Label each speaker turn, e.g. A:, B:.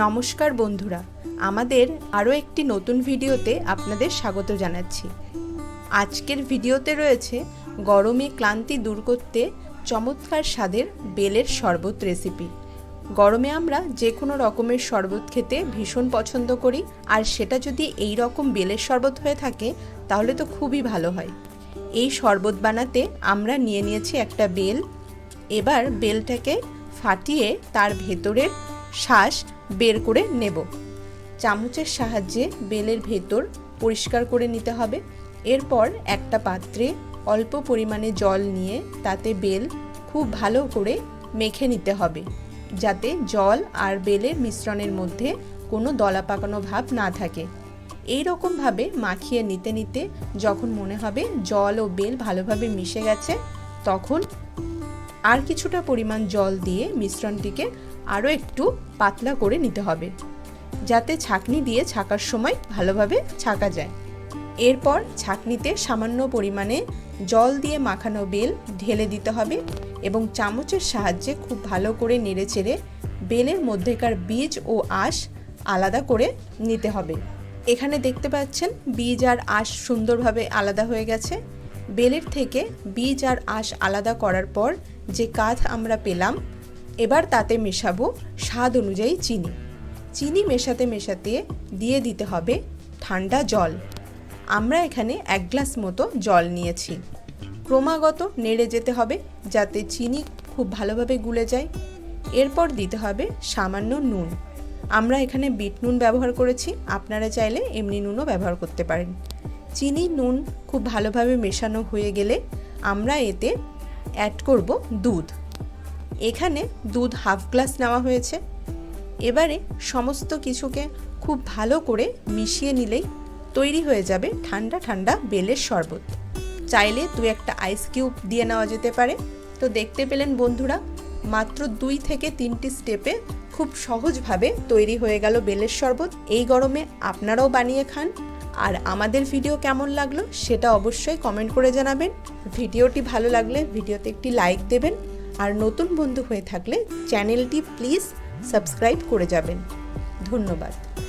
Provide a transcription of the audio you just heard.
A: নমস্কার বন্ধুরা, আমাদের আরও একটি নতুন ভিডিওতে আপনাদের স্বাগত জানাচ্ছি। আজকের ভিডিওতে রয়েছে গরমে ক্লান্তি দূর করতে চমৎকার স্বাদের বেলের শরবত রেসিপি। গরমে আমরা যে কোনো রকমের শরবত খেতে ভীষণ পছন্দ করি, আর সেটা যদি এই রকম বেলের শরবত হয়ে থাকে, তাহলে তো খুবই ভালো হয়। এই শরবত বানাতে আমরা নিয়ে নিয়েছি একটা বেল। এবার বেলটাকে ফাটিয়ে তার ভেতরের শ্বাস বের করে নেব। চামচের সাহায্যে বেলের ভেতর পরিষ্কার করে নিতে হবে। এরপর একটা পাত্রে অল্প পরিমাণে জল নিয়ে তাতে বেল খুব ভালো করে মেখে নিতে হবে, যাতে জল আর বেলের মিশ্রণের মধ্যে কোনো দলা পাকানো ভাব না থাকে। এই রকমভাবে মাখিয়ে নিতে নিতে যখন মনে হবে জল ও বেল ভালোভাবে মিশে গেছে, তখন আর কিছুটা পরিমাণ জল দিয়ে মিশ্রণটিকে আরও একটু পাতলা করে নিতে হবে, যাতে ছাকনি দিয়ে ছাকার সময় ভালোভাবে ছাকা যায়। এরপর ছাকনিতে সামান্য পরিমাণে জল দিয়ে মাখানো বেল ঢেলে দিতে হবে এবং চামচের সাহায্যে খুব ভালো করে নেড়ে নেড়েচেড়ে বেলের মধ্যেকার বীজ ও আঁশ আলাদা করে নিতে হবে। এখানে দেখতে পাচ্ছেন, বীজ আর আঁশ সুন্দরভাবে আলাদা হয়ে গেছে। বেলের থেকে বীজ আর আঁশ আলাদা করার পর যে কাঠ আমরা পেলাম, এবার তাতে মেশাবো স্বাদ অনুযায়ী চিনি। চিনি মেশাতে মেশাতে দিয়ে দিতে হবে ঠান্ডা জল। আমরা এখানে এক গ্লাস মতো জল নিয়েছি। ক্রমাগত নেড়ে যেতে হবে যাতে চিনি খুব ভালোভাবে গুলে যায়। এরপর দিতে হবে সামান্য নুন। আমরা এখানে বিট নুন ব্যবহার করেছি, আপনারা চাইলে এমনি নুনও ব্যবহার করতে পারেন। চিনি, নুন খুব ভালোভাবে মেশানো হয়ে গেলে আমরা এতে অ্যাড করব দুধ। এখানে দুধ হাফ গ্লাস নেওয়া হয়েছে। এবারে সমস্ত কিছুকে খুব ভালো করে মিশিয়ে নিলেই তৈরি হয়ে যাবে ঠান্ডা ঠান্ডা বেলের শরবত। চাইলে দু একটা আইস কিউব দিয়ে নেওয়া যেতে পারে। তো দেখতে পেলেন বন্ধুরা, মাত্র দুই থেকে তিনটি স্টেপে খুব সহজভাবে তৈরি হয়ে গেল বেলের শরবত। এই গরমে আপনারাও বানিয়ে খান। আর আমাদের ভিডিও কেমন লাগল সেটা অবশ্যই কমেন্ট করে জানাবেন। ভিডিওটি ভালো লাগলে ভিডিওতে একটি লাইক দেবেন। আর নতুন বন্ধু হয়ে থাকলে চ্যানেলটি প্লিজ সাবস্ক্রাইব করে যাবেন। ধন্যবাদ।